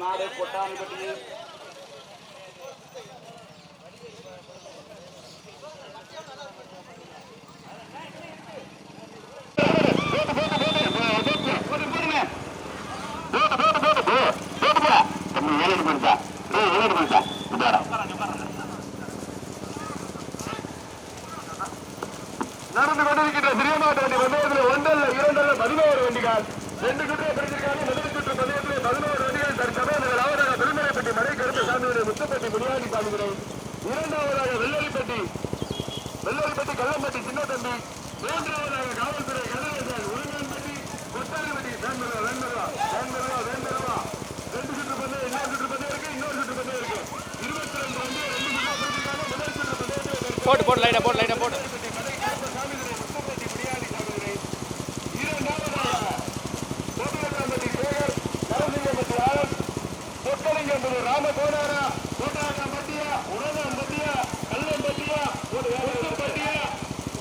நாடு கொட்டான்பட்டி நடந்து கொண்டிருக்கின்ற சிறிய மாட்டு வண்டி பந்தயத்தில் ஒன்றல்ல இரண்டல்ல பதினோரு வண்டிகள் ரெண்டு சுற்று பிடிச்சிருக்காங்க முதல் சுற்று பந்தயத்தில் பதினோரு வண்டிகள் தற்சமயம் முதலாவதாக பெருமலைப்பட்டி மலை கருப்பு சாமியுடைய முத்துப்பட்டி முனியாண்டி சாமிகளை இரண்டாவதாக வெள்ளரிப்பட்டி வெள்ளரிப்பட்டி கள்ளம்பட்டி சின்ன தம்பி மூன்றாவதாக காவல்துறை கதிரேசன் உருங்கன்பட்டி கொட்டாரிப்பட்டி வேண்டருவா வேண்டருவா வேண்டருவா வேண்டருவா ரெண்டு சுற்று பந்தயம் இன்னொரு சுற்று பந்தயம் இருக்கு இன்னொரு சுற்று பந்தயம் இருக்கு இருபத்தி ரெண்டு வண்டி ரெண்டு சுற்று பிடிச்சிருக்காங்க முதல் சுற்று பந்தயத்தில் போட்டு போட்டு லைட்டா போட்டு லைட்டா போட்டு ராமகோடாரா கோட்டாரா பட்டியா உலகம் பட்டியா கல்லம் பட்டியா ஒரு வேலை பட்டியா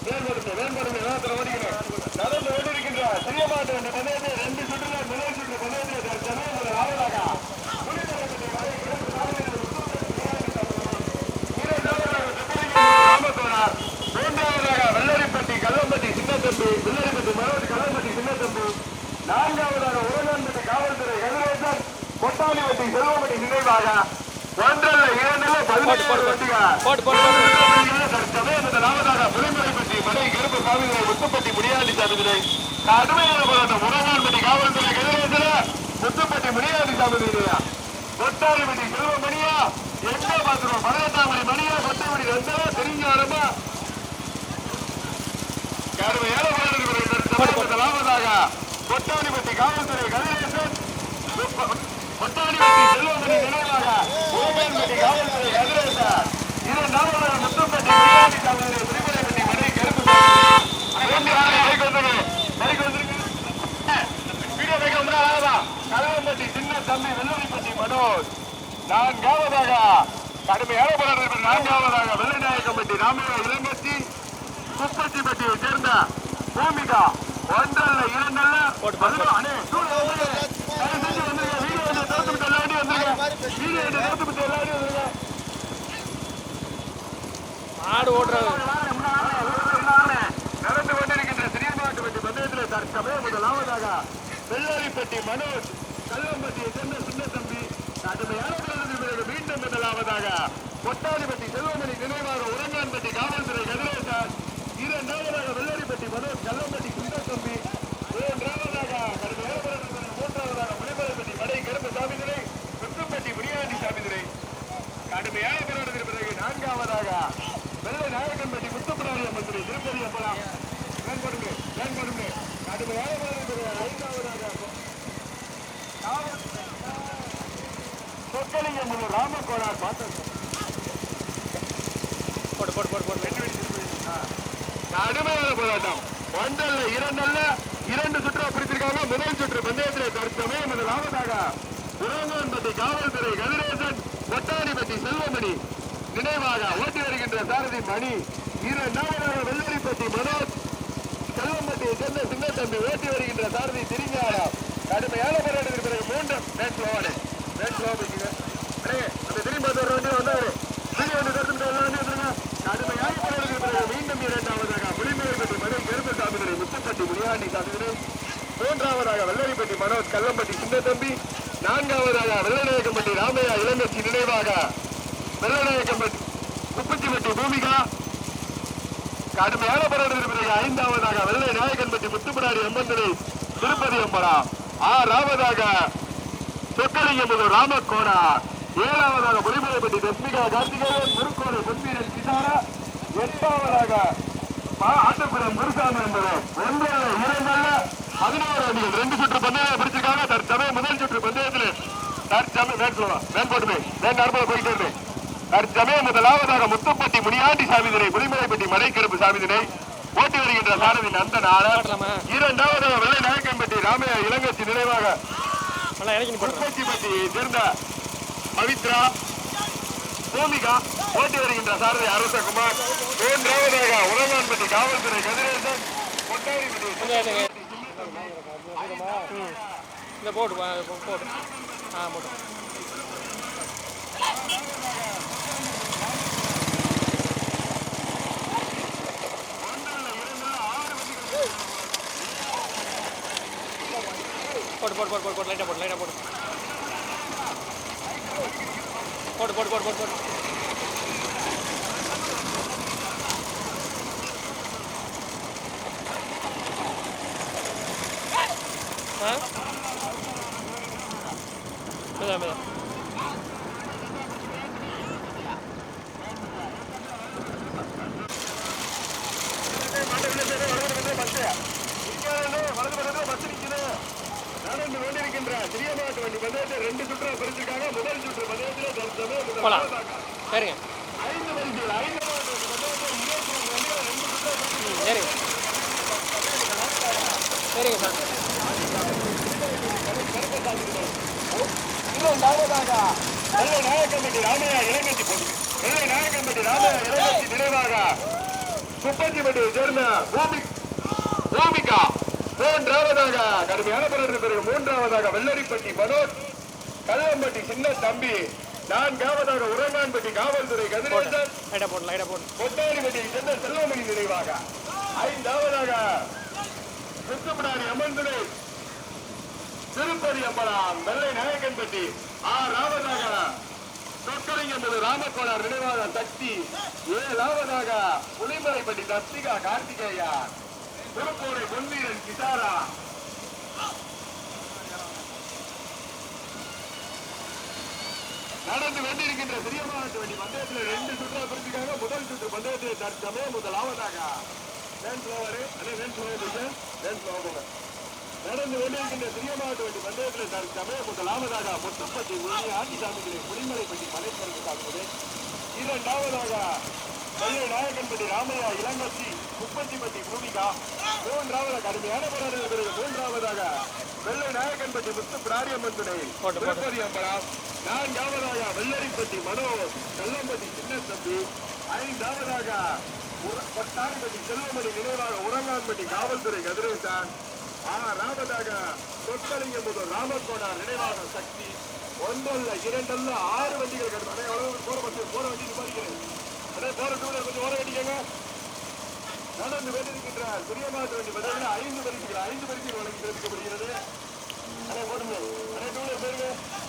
வேண்படுங்க வேண்படுங்க நேரத்தில் ஓடிக்கணும் நடந்து ஓடிருக்கின்ற சிறிய மாட்டு என்ற பந்தயத்தை ரெண்டு சுற்றுல முதல் சுற்று பந்தயத்தை சமயம் ராமராகா ராமகோடார் மூன்றாவதாக வெள்ளரிப்பட்டி கல்லம்பட்டி சின்னத்தம்பி வெள்ளரிப்பட்டி மரவட்டி கல்லம்பட்டி சின்னத்தம்பி நான்காவதாக உரகான்பட்டி காவல்துறை கதிரேசன் கொட்டாலிப்பட்டி செல்வமட்டி நினைவாக ஒன்றல்ல இரண்டல்ல பதினேழு போட்டு சமயத்தில் நாமதாக புலிமலைப்பட்டி மலை கருப்பு சாமிகளை முத்துப்பட்டி முடியாண்டி சாமிகளை கடுமையான போராட்டம். காவல்துறை கதிரேசன முத்துப்பட்டி முடியாண்டி சாமிகளை கொட்டாலிப்பட்டி செல்வமணியா? எங்க பாத்துருவோம் பதினெட்டாம் மணியா? கொட்டாமணி ரெண்டா தெரிஞ்சாரமா கடுமையான போராட்டம் நாமதாக கொட்டாலிப்பட்டி காவல்துறை கதிரேசன் கொட்டாலிப்பட்டி செல்வமணி நினைவாக ஓமேன்பட்டி காவல்துறை கதிரேசன் இரண்டாவதாக முத்துப்பட்டி முடியாண்டி சாமிகளை திருமலைப்பட்டி மதுரை கருப்பு சாமி பைக் வந்துரு பைக் வந்துருக்கு வீடியோ பைக் கலவம்பட்டி சின்ன தம்பி வெள்ளரிப்பட்டி மனோஜ். நான்காவதாக கடுமையான போராட்டம் நான்காவதாக வெள்ளநாயக்கம்பட்டி ராமையா இளங்கட்சி குப்பச்சிப்பட்டியை சேர்ந்த பூமிகா. ஒன்றல்ல இரண்டல்ல எல்லா வண்டியும் வந்துருங்க. மாடு ஓடுறது. நடந்து கொண்டிருக்கின்ற சிறியமாட்டு வெட்டி பந்தயத்தில் தற்சமயம் முதலாவதாக வெள்ளரிப்பட்டி மனோஜ் கல்லம்பட்டியை சேர்ந்த சின்ன தம்பி கடுமையான பிறகு மீண்டும் முதலாவதாக கொட்டாடிப்பட்டி செல்வமணி நினைவாக உரங்கான்பட்டி காவல்துறை கதிரேசன் இரண்டாவதாக வெள்ளரிப்பட்டி மனோஜ் கல்லம்பட்டி சின்ன தம்பி மூன்றாவதாக கடுமையான போராட்டத்திற்கு பிறகு மூன்றாவதாக முனிமலைப்பட்டி மடை கருப்பு சாமிதுரை முத்துப்பட்டி முனியாண்டி சாமிதுரை கடுமையான போராட்டத்திற்கு பிறகு நான்காவதாக வெள்ளை நாயக்கன்பட்டி முத்துப்பிராணி அம்மன் திருப்பதி அம்பலம் வேன் கொடுங்க வேன் கொடுங்க கடுமையான போராட்டத்திற்கு பிறகு ஐந்தாவதாக சொக்கலிங்கம் ராமகோடார் பார்த்தோம் போட்டு போட்டு போட்டு போட்டு கடுமையான போராட்டம் ஒன்றல்ல இரண்டல்ல இரண்டு சுற்று பிடித்திருக்காங்க முதல் சுற்று பந்தயத்தில் தற்சமயம் முதலாவதாக உரங்கன்பட்டி காவல்துறை கதிரேசன் கொட்டாடிப்பட்டி செல்வமணி நினைவாக ஓட்டி வருகின்ற சாரதி மணி இரண்டாவதாக வெள்ளரிப்பட்டி மனோஜ் செல்வம்பட்டியை சேர்ந்த சின்னத்தம்பி ஓட்டி வருகின்ற சாரதி திருஞானம் கடுமையான போராட்டத்திற்கு பிறகு மூன்று மேட் ஸ்லோவானே மேட் ஸ்லோவா அடே அந்த திரும்பி பார்த்து வர வண்டி வந்தாரு திரும்பி வந்து எல்லா வந்துருங்க மீண்டும் இரண்டாவதாக புலிமேற்பட்டி மணி கருப்பு சாமிகளை முத்துப்பட்டி முனியாண்டி சாமிகளை மூன்றாவதாக வெள்ளரிப்பட்டி மனோஜ் கல்லம்பட்டி சின்னத்தம்பி. நான்காவதாக வெள்ளநாயக்கம்பட்டி ராமையா இளங்கட்சி நினைவாக வெள்ளநாயக்கம்பட்டி குப்பச்சிப்பட்டி பூமிகா. கடுமையான போராட்டத்திற்கு பிறகு ஐந்தாவதாக வெள்ளை நாயக்கன்பட்டி முத்துப்படாடி அம்மன் திருப்பதி அம்பலா ஆறாவதாக சொக்கலிங்கமுது ராமக்கோடா. ஏழாவதாக புலிமலைப்பட்டி தஸ்மிகா கார்த்திகேயன் முருக்கோடு பொன்வீரன் கிசாரா எட்டாவதாக ஆட்டுப்புறம் முருசாமி என்பவர். ஒன்றாவது இரண்டல்ல. பதினோரு அணிகள். ரெண்டு சுற்று பந்தயம் பிடிச்சிருக்காங்க. தற்சமயம் முதல் சுற்று போட்டுமே. வேன் நார்மலா போயிட்டு இருக்கு. தற்சமயம் முதலாவதாக முத்துப்பட்டி முனியாண்டி சாமிதினை புலிமலைப்பட்டி மலைக்கருப்பு சாமிதினை ஓட்டி வருகின்ற சாரதி நந்த நாளர் போட்டலாமா இரண்டாவதாக வெள்ளை நாயக்கன்பட்டி ராமையா இளங்கச்சி நினைவாக போடுறேன் உற்பத்திப்பட்டியை சேர்ந்த பவித்ரா பூமிகா ஓட்டி வருகின்ற சாரதி அரசகுமார் மூன்றாவதாக உலகான்பட்டி காவல்துறை கதிரேசன். ம் இந்த போட்டு போட்டு. ஆ போட்டு. போட்டு போட்டு போட்டு போட்டு லைட்டாக போட்டு லைட்டாக போட்டு போட்டு போட்டு போட்டு போட்டு போட்டு ஆ மெதா மெதா நடந்து கொண்டிருக்கின்ற சிறியமாட்டு வண்டி பந்தயத்தை ரெண்டு சுற்றா பிரிச்சிருக்காங்க முதல் சுற்று பந்தயத்திலே தற்சமயம் முதல் போலாம். நாளாக சரிங்க ஐந்து வண்டிகள் ஐந்து மாட்டு வண்டி பந்தயத்தில் இருபத்தி மூணு வண்டிகள் ரெண்டு சுற்றா பிரிச்சிருக்காங்க. ம் சரிங்க சரிங்க சார் இரண்டாவதாக வெள்ளை நாயக்கம்பட்டி ராமையா இளங்கச்சி பொண்ணு வெள்ளை நாயக்கம்பட்டி ராமையா சேர்ந்த பூமி பூமிகா. மூன்றாவதாக கடுமையான பிறகு பிறகு மூன்றாவதாக வெள்ளரிப்பட்டி மனோஜ் கல்லம்பட்டி சின்ன தம்பி நான்காவதாக உரங்கான்பட்டி காவல்துறை கதிரேசன் போட்டு போட்டு கொட்டாரிப்பட்டி சேர்ந்த செல்வமணி நினைவாக ஐந்தாவதாக முத்துப்படாரி அம்மன் துணை திருப்பதி அம்பலம் வெள்ளை நாயக்கன்பட்டி ஆறாவதாக சொற்கலிங்க என்பது ராமக்கோளார் நினைவாக சக்தி. ஏழாவதாக புலிமலைப்பட்டி தஸ்திகா கார்த்திகேயா. திருப்பூரை பொன்வீரன் கிசாரா நடந்து கொண்டிருக்கின்ற சிறிய வண்டி பந்தயத்தில் ரெண்டு சுற்று பிரிச்சுக்காக முதல் சுற்று பந்தயத்தில் தற்சமயம் முதலாவதாக வேன் ஃபிளவரு அதே வேன் ஃபிளவர் வேன் ஃபிளவர் நடந்து கொண்டிருக்கின்ற சிறிய மாவட்ட வண்டி பந்தயத்தில் தற்சமயம் முதலாவதாக முத்துப்பட்டி முனி ஆண்டிசாமிகளை புலிமலைப்பட்டி மலைப்பருக்கு தாக்குவது இரண்டாவதாக வெள்ளை நாயக்கன்பட்டி ராமையா இளங்கச்சி முப்பத்திப்பட்டி பூமிகா. மூன்றாவதாக கடுமையான போராட்டங்கள் பிறகு மூன்றாவதாக வெள்ளை நாயக்கன்பட்டி முத்து பிராரியம்மன் துணை. திருப்பதி அம்பலம் நான்காவதாக வெள்ளரிப்பட்டி மனோ கல்லம்பட்டி சின்ன தம்பி ஐந்தாவதாக கொட்டாரிப்பட்டி செல்வமணி நினைவாக உரங்கான்பட்டி காவல்துறை கதிரேசன். ஆறாவதாக சொற்கலிங்கம் முதல் ராமக்கோடார் நினைவாக சக்தி. ஒன்றல்ல இரண்டல்ல ஆறு வண்டிகள் கிடக்கும் போற பஸ் போற வண்டி நிப்பாட்டிக்கிறேன் போற டூலர் கொஞ்சம் ஓர வேண்டிக்கங்க. நடந்து வேண்டியிருக்கின்ற துரியமாற்று வண்டி பதில் ஐந்து பரிசுகள் ஐந்து பரிசுகள் வழங்கி தெரிவிக்கப்படுகிறது. அடே ஓடுங்க. அடே டூலர் பேருங்க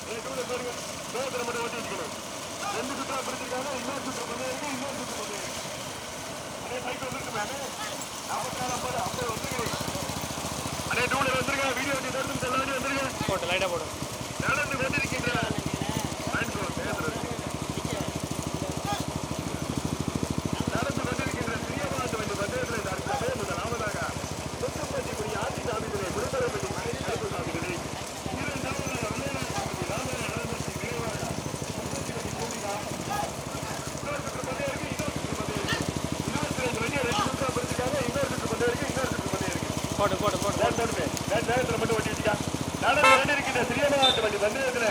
அடே டூலர் பேருங்க வேகத்தில் மட்டும் ஓட்டி வச்சுக்கணும். ரெண்டு சுற்றா பிடிச்சிருக்காங்க. இன்னொரு சுற்று பண்ணி இருக்கு இன்னொரு சுற்று பண்ணி இருக்கு பைக் வந்துருக்கு மேலே நாற்பத்தி நாலு ஐம்பது ஐம்பது டூலர் வந்துருங்க. வீடியோ வண்டி தடுத்து செல்ல வண்டி வந்துருங்க. போட்டு லைட்டாக போட்டு நடந்து கொண்டிருக்கின்ற ஆண்ட்ரோ பேசுறது நடந்து கொண்டிருக்கின்ற சிறிய மாட்டு வண்டி பந்தயத்தில் தற்சமயம் முதலாவதாக முத்துப்பட்டி குடி ஆட்சி சாமிகளை விரும்பரப்பட்டி மலை கருப்பு சாமிகளை இரண்டாவதாக வெள்ளைநாட்டு ராமன் நடந்தசி விரைவாக முத்துப்பட்டி பூமிகா இன்னொரு சுற்று பந்தயம் இருக்கு இன்னொரு சுற்று பந்தயம் இருக்கு இருபத்தி ரெண்டு வண்டியை ரெண்டு சுற்றா பிரிச்சுக்காங்க இன்னொரு சுற்று பந்தயம் இருக்கு இன்னொரு சுற்று போடு போடு போட்டு போட்டு போட்டு மட்டும் ஓட்டி வச்சுக்கா. நடந்து கொண்டிருக்கின்ற சிறிய வண்டி பந்தயத்துல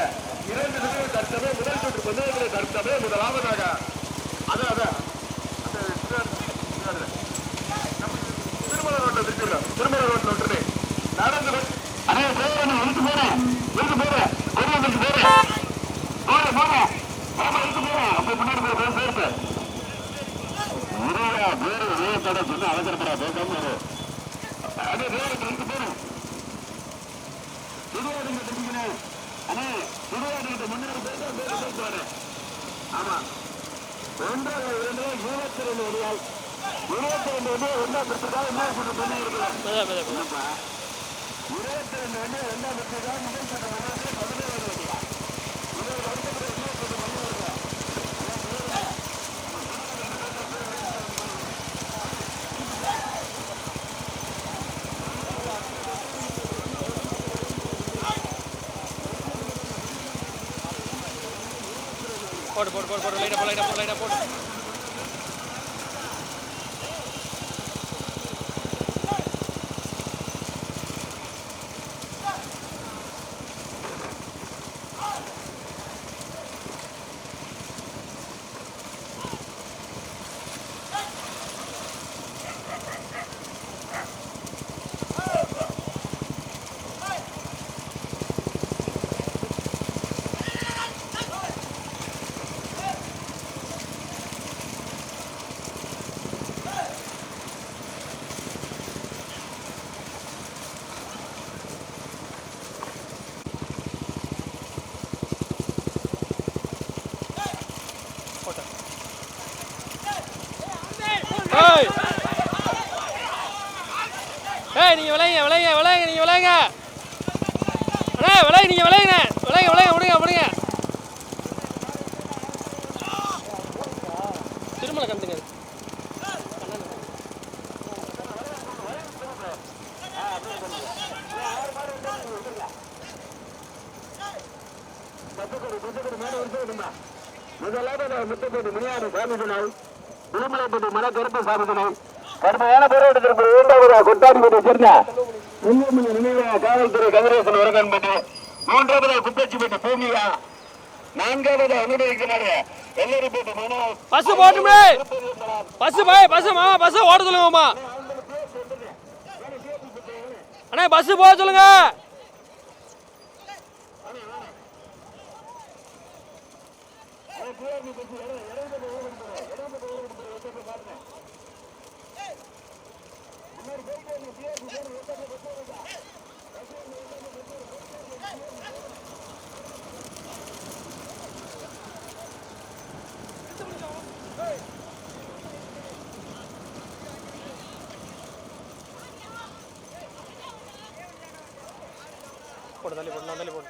இரண்டு சுற்றுகள் தற்சமயம் முதல் சுற்று பந்தயத்துல தற்சமயம் முதலாவதாக அது அது அந்த ரோட்டில் சிறுவர். நம்ம ரோட்டில் ரோட்ல நடந்து வந்து- அடே, இழுத்து போறேன். இழுத்து போறேன். போறேன். போறேன், போறேன். ஆமா, இழுத்து போறேன். அப்ப போய் பேச, வேறு முருகா, பேரு வேகத்தோட அவசரப்படா, பேசாம இரு. அடே, வேகத்துல இழுத்து போறேன். சுடுகாடுங்க தெரிஞ்சுக்கணும். அண்ணே, சுடுகாடுகிட்ட முன்னாடி பேச, பேச, பேசுவாரு. ஆமா ஒன்றாக இரண்டு இருபத்தி ரெண்டு வழியால் இருபத்தி ரெண்டு வண்டியை ஒன்றா பெற்றுக்காக இன்னொரு சுற்று பண்ணி இருக்கிறோம் இருபத்தி ரெண்டு வண்டியை ஒன்றா பெற்றுக்காக முதல் சுற்று பதினேழு வண்டியா இருபது வருஷத்துக்கு இன்னொரு சுற்று பண்ணி இருக்கிறோம் போடு போடு போடு போடு லைட்டாக போடு லைட்டாக போடு லைட்டாக போடு போட்டேன் ஏய் ஏய் நீங்கள் விளையுங்க விளையுங்க விளையுங்க. அண்ணா விளைய நீங்கள் விளையுங்க. விளையுங்க விளைய விடுங்க விடுங்க. திருமலை கண்டுங்க. முதலாவது முத்தப்பட்டு முனியாறு சாமி சொன்னால் திருமலைப்பட்டி மன கருப்ப சாமி சொன்னால் கடுமையான போராட்டத்திற்கு இரண்டாவது கொட்டாடி கொட்டாடிப்பட்டி வச்சிருந்தேன் முன்னூறு நினைவு காவல்துறை கதிரேசன் உரகன்பட்டு மூன்றாவது குப்பச்சிப்பட்டி பூமியா? நான்காவது அனுமதிக்கிறாரு எல்லோரும் மனோ பஸ் போட்டுமே. பஸ் பாய் பஸ் மாமா. பஸ் ஓட சொல்லுங்க. மாமா அண்ணா பஸ் போக சொல்லுங்க போடு தள்ளி போடு நான் தள்ளி போடு.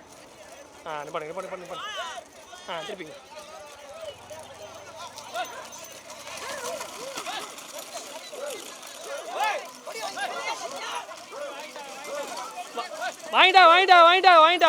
ஆ நிப்பாடுங்க நிப்பாடு நிப்பாடு நிப்பாடு. ஆ திருப்பிங்க. வாங்கிட்டா வாங்கிட்டா வாங்கிட்டா வாங்கிட்டா.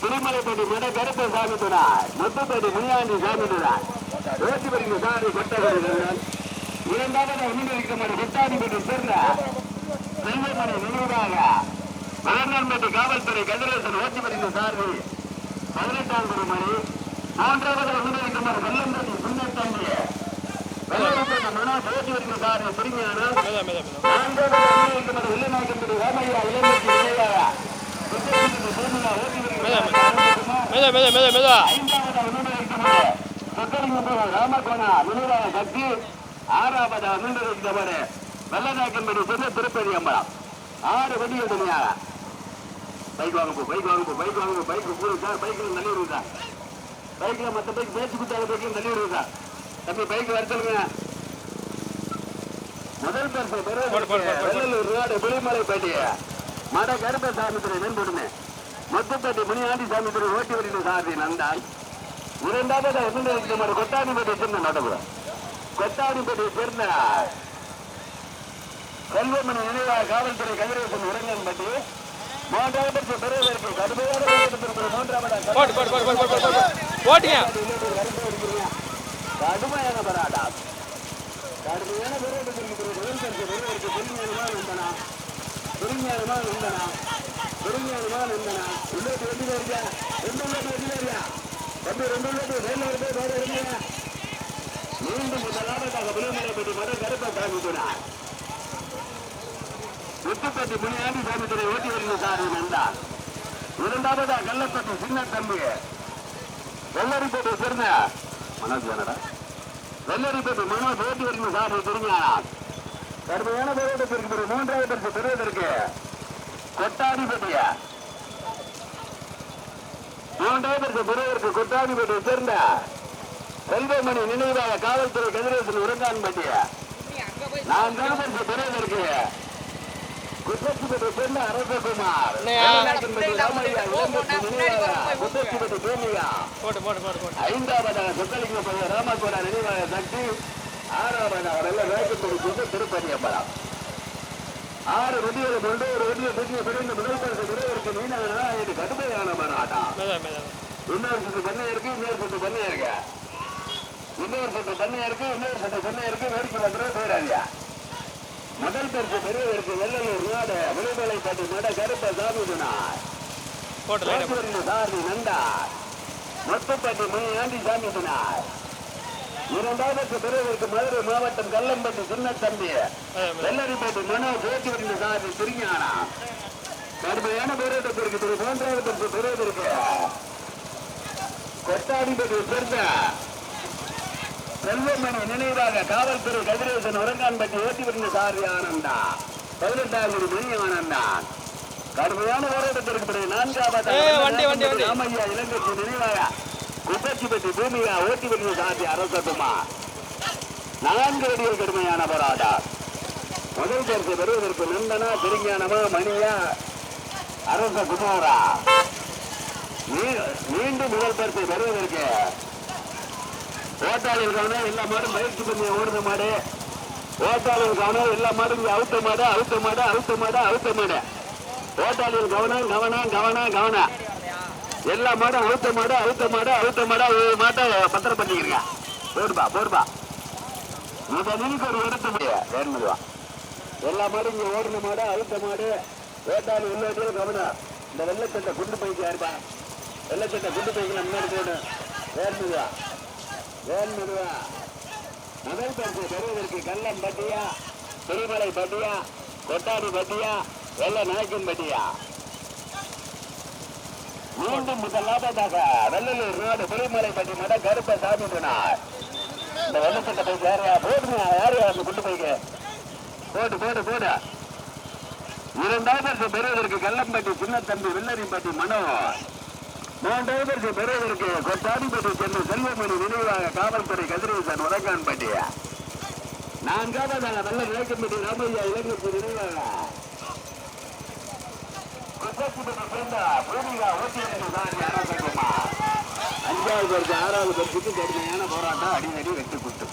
திருமலைப்பட்டி மட கருப்ப சாமி துணார் முத்துப்பட்டி முனியாண்டி சாமி துணார் ஓட்டிப்பட்டி சாமி கொட்டகரி இரண்டாவது மாதிரி கொட்டாடிப்பட்டி சேர்ந்த செல்வமனை நினைவாக மலர்நன்பட்டி காவல்துறை கதிரேசன் ஓட்டி ஓட்டிப்பட்டி சார்பு பதினெட்டாம் மணி மூன்றாவது அனுமதிக்கப்பட்ட வெள்ளம்பட்டி முன்னேற்றாண்டி வெள்ளம்பட்டி மனோஜ் ஓட்டிப்பட்டி சார்பு திரும்பியான மெத மெத மெத மெத மெத மெத மெத ஆறாவது அனுமதித்தவர் வெள்ளநாயக்கன்படி சொன்ன திருப்பதி அம்பலம் ஆறு வண்டிகள் தனியாக பைக் வாங்க போ பைக் வாங்க போ பைக் வாங்க போ பைக் போடு சார் பைக்கில் நல்லூர் சார் பைக்ல மத்த பைக் பேச்சு குத்தாத பைக்ல தள்ளி விடுறதா தம்பி பைக் வர முதல் பேர் வெள்ளலூர் ரோடு பேட்டி மட கருப்பசாமி மொத்தப்பட்டி முனியாண்டி சாமி துறை ஓட்டி வரைக்கும் சாரதி நந்தான் இரண்டாவது நம்ம கொட்டாணிப்பட்டி சேர்ந்த நடப்புறோம் கொட்டாணிப்பட்டி சேர்ந்த செல்வமணி நினைவாக காவல்துறை கதிரேசன் உரங்கன்பட்டி மூன்றாவது பெறுவதற்கு கடுமையான கடுமையான போராட்டம். கடுமையான பரிசு பெறுவதற்கு பெருமையானமா நந்தனா பெருமையானமா நந்தனா பெருமையானமா நந்தனா உள்ளோட்டு வெட்டி வருங்க ரெண்டு உள்ளோட்டு வெட்டி வருங்க தம்பி ரெண்டு உள்ளோட்டு வேலை வருது வேலை இருங்க மீண்டும் முதலாவதாக விழுமலை பற்றி மத கருப்பை காமிக்கிறார் முத்துப்பட்டி முனியாண்டி சாமி ஓட்டி வருகிற சாரி நந்தான் இரண்டாவதா கள்ளப்பட்டி சின்ன தம்பி வெள்ளரிப்பேட்டை சேர்ந்த மனோஜ் தானடா வெள்ளரிப்பேட்டை மனோஜ் ஓட்டி வருகிற சாரி திருஞானம் கடுமையான போராட்டத்திற்கு பிறகு மூன்றாவது பரிசு பெறுவதற்கு கொட்டாடிப்பட்டிய மூன்றாவது பரிசு பெறுவதற்கு கொட்டாடிப்பட்டியை சேர்ந்த செல்வமணி நினைவாக காவல்துறை கதிரேசன் உரங்கான்பட்டிய நான்காவது பரிசு பெறுவதற்கு குற்றச்சிபதி சேர்ந்த அரசகுமார். குற்றச்சிபதி பூமியா ஐந்தாவதாக பையன் ராமகோடா நினைவாக சக்தி ஆறாவதாக வெள்ள கொண்டு திருப்பதி அம்பலம் ஆறு வெடிகளை கொண்டு ஒரு வெடியை பெரிய பிரிந்து முதல் பரிசு பெறுவதற்கு மீனானா இது கடுமையான மேதா இன்னொரு சுட்டு பண்ணை இருக்கு இன்னொரு சுட்டு பண்ணை இருக்கு. இன்னொரு சுட்டு பண்ணை இருக்கு இன்னொரு சுட்டு பண்ணை இருக்கு வேடிக்கை வந்துடும் போயிடாதியா முதல் பரிசு பெறுவதற்கு வெள்ளலூர் நாடு விடுதலைப்பட்டி நட கருப்ப சாமிதுனார் போட்டு போட்டு சாரதி நந்தார் மொத்தப்பட்டி மணி ஆண்டி சாமிதுனார் இரண்டாவது பெறுவதற்கு மதுரை மாவட்டம் கல்லம்பட்டி சின்ன தம்பி மேதா மேதா வெள்ளரிப்பேட்டை மனோ ஜோதிவரின் சாரதி திருஞானா கடுமையான போராட்டத்திற்கு திரு மூன்றாவது பரிசு பெறுவதற்கு கொட்டாடிப்பட்டி சேர்ந்த செல்வமணி நினைவாக காவல்துறை கதிரேசன் உரங்கான்பட்டி ஓட்டி வருகிற சாரதி ஆனந்தா. பதினெட்டாம் தேதி மணி ஆனந்தா. கடுமையான போராட்டத்திற்கு பிறகு நான்காவது. ராமையா இளங்கட்சி நினைவாக குப்பச்சிப்பட்டி பூமியா ஓட்டி வருகிற சாரதி அரசகுமா நான்கு அடியில் கடுமையான போராட்டம் முதல் பரிசு பெறுவதற்கு நந்தனா திருஞானமா மணியா அரச குமாரா மீண்டும் முதல் பரிசு பெறுவதற்கு. ஓட்டாளிகள் கவனம் எல்லா மாடும் பயிற்சி பண்ணி ஓடுன மாடு. ஓட்டாளிகள் கவனம் எல்லா மாடும் இங்க அவுத்த மாடு அவுத்த மாடு அவுத்த மாடு அவுத்த மாடு. கவனம் கவனம் கவனம் கவனம் எல்லா மாடும் அழுத்த மாடு அழுத்த மாடு அழுத்த மாடு ஒரு மாட்டை பத்திரம் பண்ணிக்கிறீங்க. போடுப்பா போடுப்பா. முதலில் ஒரு இடத்த முடியாது வேணுமா எல்லா மாடும் இங்கே ஓடுன மாடு அழுத்த மாடு வேட்டாளி உள்ளே கவனம். இந்த வெள்ளச்சட்டை குண்டு பைக்கு யாருப்பா வெள்ளச்சட்டை குண்டு பைக்கு முன்னாடி போடு. வேணுமா வேணுமா முதல் பரிசு பெறுவதற்கு கள்ளம் பட்டியா திருமலை பட்டியா கொட்டாடி பட்டியா வெள்ள நாயக்கன் பட்டியா? மீண்டும் முதலாவதாக வெள்ளலூர் நாடு திருமலை பட்டி மட கருப்ப சாமி போனார் இந்த வெள்ளத்திட்ட போய் யாரையா போடுங்க யாரையா வந்து கொண்டு பைக்கு போடு போடு போடு. இரண்டாவது பெறுவதற்கு கல்லம்பட்டி சின்னத்தம்பி வில்லரிப்பட்டி மனோ மூன்றாவது பெறுவதற்கு கொட்டாடிப்பட்டி சென்று செல்வமணி நினைவாக காவல்துறை கதிரேசன் உலகான்பட்டி. நான்காவதாக வெள்ள விளக்கம்பட்டி ராமையா இலங்கைக்கு நினைவாக. குற்றச்சிபதி சேர்ந்த பூமிகா ஓட்டியரசு சாரி அரசகுமார் அஞ்சாவது பரிசு ஆறாவது பரிசுக்கு கடுமையான போராட்டம் அடிநடி வெற்றி குட்டு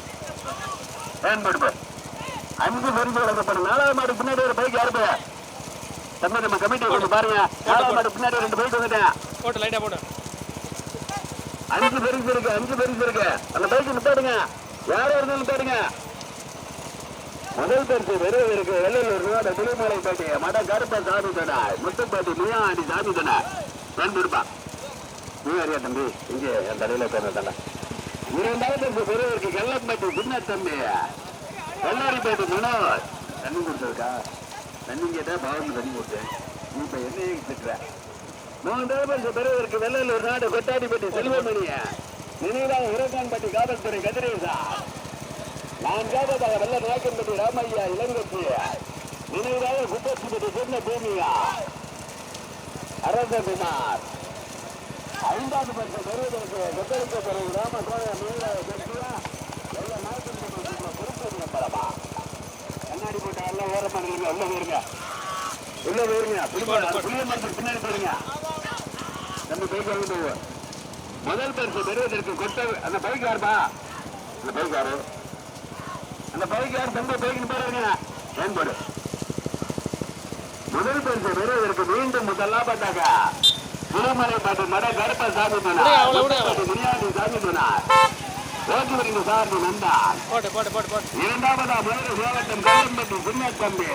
பயன்படுத்த அஞ்சு பரிசு வழங்கப்படும் நாலாவது மாடு பின்னாடி ஒரு பைக் யாருப்பா தம்பி நம்ம கமிட்டி கொண்டு பாருங்க நாலாவது மாடு பின்னாடி ரெண்டு பைக் வந்துட்டேன் போட்டு லைட்டா போட்டு அஞ்சு பரிசு இருக்கு அஞ்சு பரிசு இருக்கு அந்த பைக் நிப்பாடுங்க யாரோ இருந்தாலும் பாருங்க முதல் பரிசு பெறுவதற்கு வெள்ளலூர் ரோட திருமலை பேட்டி. மட கருப்ப சாமி பாட்டி முத்துப்பேட்டி முயாண்டி சாமி தடா பயன்படுப்பா நீ அறியா தம்பி? இங்கே என் தலையில பேர இரண்டாவது பரிசு பெறுவதற்கு கள்ளம்பட்டி சின்ன தம்பி. வெள்ளாரிப்பேட்டை மனோர் தண்ணி கொடுத்துருக்கா? தண்ணி கேட்டா பாவம் தண்ணி கொடுத்தேன் நீ இப்ப என்னையே திட்டுற மூன்றாவது பரிசு பெறுவதற்கு வெள்ளலூர் நாடு கொட்டாடிப்பட்டி செல்வமணியா. நினைவாக உரகான்பட்டி காவல்துறை கதிரேசா. நான்காவதாக வெள்ள நாயக்கன்பட்டி ராமையா இளங்கட்சி நினைவாக குப்பச்சிப்பட்டி சொன்ன பூமியா? அரசகுமார் ஐந்தாவது பட்ச பெறுவதற்கு கொத்தளிக்க பிறகு ராம கோய மீன ஜெர்சியா எல்லாம் நாயக்கன் பொறுப்பு படமா கண்ணாடி போட்ட எல்லாம் ஓர பண்ணுங்க உள்ள போயிருங்க. உள்ள போயிருங்க பின்னாடி போயிருங்க நம்ம பைக் வாங்கிட்டு போவோம். முதல் பரிசு பெறுவதற்கு கொட்ட அந்த பைக் யாருப்பா? அந்த பைக் யாரு? அந்த பைக் யார்? தம்பி பைக்னு பாருங்க. ஏன் போடு முதல் பரிசு பெறுவதற்கு மீண்டும் முதல்லாம் பார்த்தாங்க திருமலை பாட்டு மட கருப்ப சாமி. முனியாண்டி சாமி சொன்னார் ஓட்டுவரிங்க சாமி நந்தான் இரண்டாவதா மதுரை மாவட்டம் கல்லம்பட்டி சின்னத்தம்பி.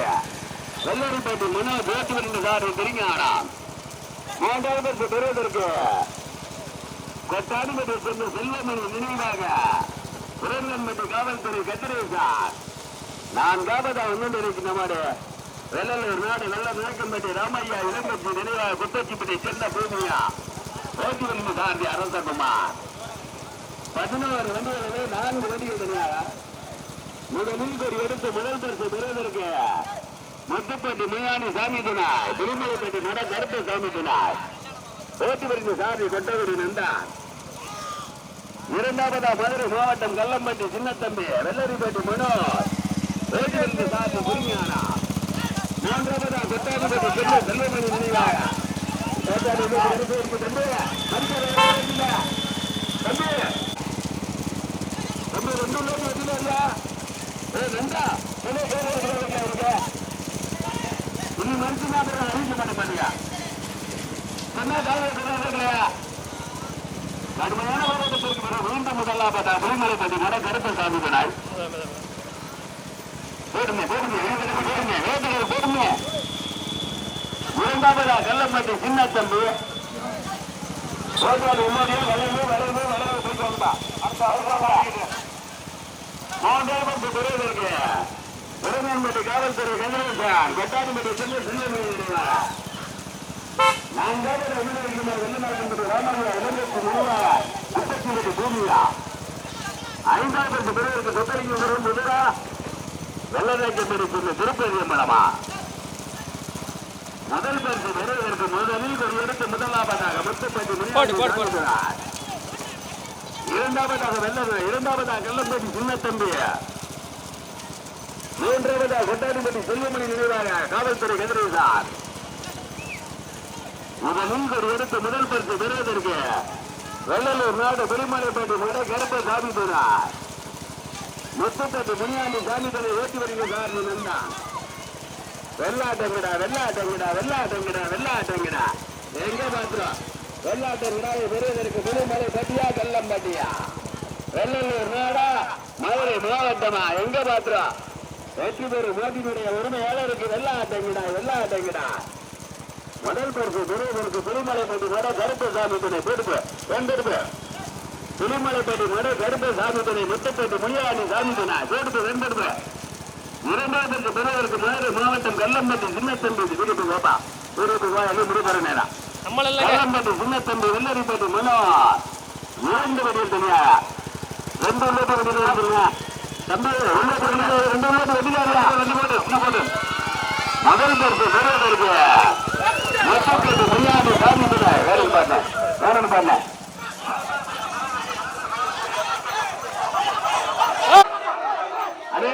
வெள்ளரிப்பட்டி மனோஜ் ஓட்டுவரிங்க சாமி திருஞானம் மூன்றாவது பரிசு பெறுவதற்கு கொட்டாடிப்பட்டி சென்ற செல்வமணி நினைவாக. புரங்கன்பட்டி காவல்துறை கத்திரேசார் நான்காவதா ஒன்று நம்முடைய வெள்ளலூர் நாடு வெள்ள நாயக்கம்பட்டி ராமையா இளங்கட்சி நினைவாக குத்தச்சிப்பட்டி சென்ன பூமியா. ஓட்டுவரிங்க சார்பி அரசகுமார் பதினோரு வண்டிகளிலே நான்கு வண்டிகள் தனியாக முதலில் ஒரு எடுத்து முதல் பரிசு பெறுவதற்கு முத்துப்பட்டி முயானி சாமி துணாய் திருமலைப்பட்டி நட கருப்பு சாமி துணாய் ஓட்டுவரின் சாமி கொட்டகுடி நந்தான் இரண்டாவதா மதுரை மாவட்டம் கல்லம்பட்டி சின்னத்தம்பி வெள்ளரிப்பட்டி மனோஜ் ஓட்டுவரின் சாமி புரிஞானா மூன்றாவதா கொட்டாடிப்பட்டி செல்ல செல்வமணி நினைவாக. இன்னும் கருப்பு இருக்கு தம்பி மறுக்க தம்பி தம்பி ரெண்டு லோடு வச்சுல இல்லையா ஏ நந்தா என்ன கேட்க இனி மனுஷன் அப்புறம் அறிவிக்க மாட்டேன் பண்ணியா சொன்னா காலையில் சொல்லுங்க கடுமையான போராட்டத்திற்கு பிறகு மீண்டும் முதல்ல பற்றி கருத்த சாமி நாள் போடுங்க போடுங்க போடுங்க போடுங்க. இரண்டாவதா கல்லம்பட்டி சின்ன தம்பி ரோஜாடு வளைவு வளைவு வளைவு போயிட்டு வந்தா அடுத்த மூன்றாவது இருக்கு காவல்துறை கதிரேசன் கொட்டாடிப்பட்டி செல்ல செல்ல நான்காவது அபிநயிக்கின்ற வெள்ளநாட்டு ராமநாத முப்பத்தி பூமியா? ஐந்தாவது பிறகு சொத்தரிக்கு வரும் முதலா வெள்ளநாட்டு சொன்ன திருப்பதி மலமா முதல் பரிசு பெறுவதற்கு முதலில் ஒரு எடுத்து முதலாவதாக முத்துப்பட்டி போடு, போடு, போடு. முனியாண்டி இரண்டாவதாக வெள்ள இரண்டாவதாக கள்ளம்பட்டி சின்னத்தம்பி. மூன்றாவதாக கொட்டாடிப்பட்டி செல்வமணி நினைவாக காவல்துறை கதிரேசார் முதலில் ஒரு எடுத்து முதல் பரிசு பெறுவதற்கு வெள்ளலூர் நாடு பெருமலைப்பேட்டை முறை கருப்ப சாமி போனார் முத்துப்பட்டு முனியாண்டி சாமிகளை ஓட்டி வருகிறார் நந்தான் வெள்ளாட்டங்கடா வெள்ளாட்டங்கடா வெள்ளாட்டங்கடா வெள்ளாட்டங்கடா. எங்க பாத்துறோம்? வெள்ளாட்டங்கடாவை பெறுவதற்கு பெருமலை பட்டியா கல்லம் பட்டியா வெள்ளலூர் நாடா மதுரை மாவட்டமா? எங்க பாத்துறோம்? வெற்றி பெறும் மோதினுடைய உரிமையாளருக்கு வெள்ளாட்டங்கடா வெள்ளாட்டங்கடா. முதல் பரிசு பெறுவதற்கு திருமலைப்பட்டி மட கருப்பு சாமி துணை பெருப்பு வெண்டெடுப்பு திருமலைப்பட்டி மட கருப்பு சாமி துணை முத்துப்பட்டி முனியாண்டி சாமி துணை பெருப்பு வெண்டெடுப்பு இரண்டாவது பெறுவதற்கு மதுரை மாவட்டம் கல்லம்பட்டி சின்னத்தம்பி விருது கோபா விருது கோயில் முடிபெற நேரம் கல்லம்பட்டி சின்னத்தம்பி வெள்ளரிப்பட்டி மனோ இரண்டு வடிவில் தனியா ரெண்டு உள்ளது வடிவில் இருக்குங்க தம்பி உள்ளது ரெண்டு உள்ளது வெடிக்காரியா ரெண்டு போட்டு போட்டு முதல் பரிசு பெறுவதற்கு முப்பத்தி முனியாண்டி சாமி துணை வேலைக்கு பாருங்க வேணும்னு பாருங்க அடே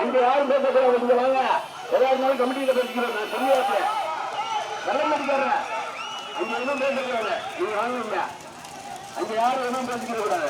அங்க யாரும் பேசக்கூடாது இங்க வாங்க. எல்லாருனாலும் கமிட்டியில பேசிக்கிறோம் நான் சொல்லியாச்சு. வெள்ளம் அடிக்காரன் அங்க எதுவும் பேசக்கூடாது. நீங்க வாங்க அங்க யாரும் எதுவும் கூடாது